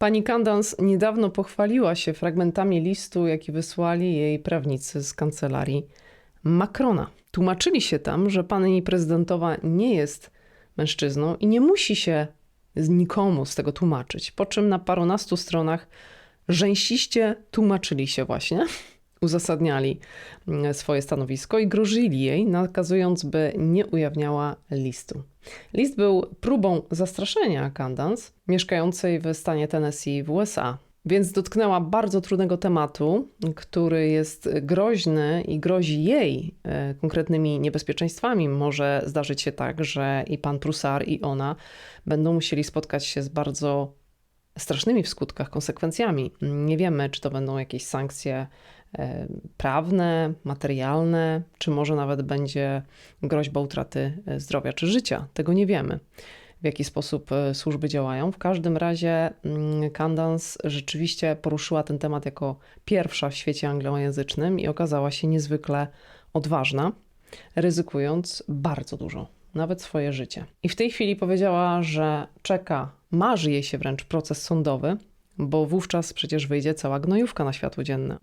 Pani Candance niedawno pochwaliła się fragmentami listu, jaki wysłali jej prawnicy z kancelarii Macrona. Tłumaczyli się tam, że pani prezydentowa nie jest mężczyzną i nie musi się nikomu z tego tłumaczyć. Po czym na parunastu stronach rzęsiście tłumaczyli się właśnie, uzasadniali mm, swoje stanowisko i grożyli jej, nakazując, by nie ujawniała listu. List był próbą zastraszenia Candance, mieszkającej w stanie Tennessee w USA. Więc dotknęła bardzo trudnego tematu, który jest groźny i grozi jej e, konkretnymi niebezpieczeństwami. Może zdarzyć się tak, że i pan Prusar, i ona będą musieli spotkać się z bardzo strasznymi w skutkach konsekwencjami. Nie wiemy, czy to będą jakieś sankcje prawne, materialne, czy może nawet będzie groźba utraty e, zdrowia czy życia. Tego nie wiemy w jaki sposób e, służby działają. W każdym razie mm, Candance rzeczywiście poruszyła ten temat jako pierwsza w świecie anglojęzycznym i okazała się niezwykle odważna, ryzykując bardzo dużo, nawet swoje życie. I w tej chwili powiedziała, że czeka, marzy jej się wręcz proces sądowy, bo wówczas przecież wyjdzie cała gnojówka na światło dzienne.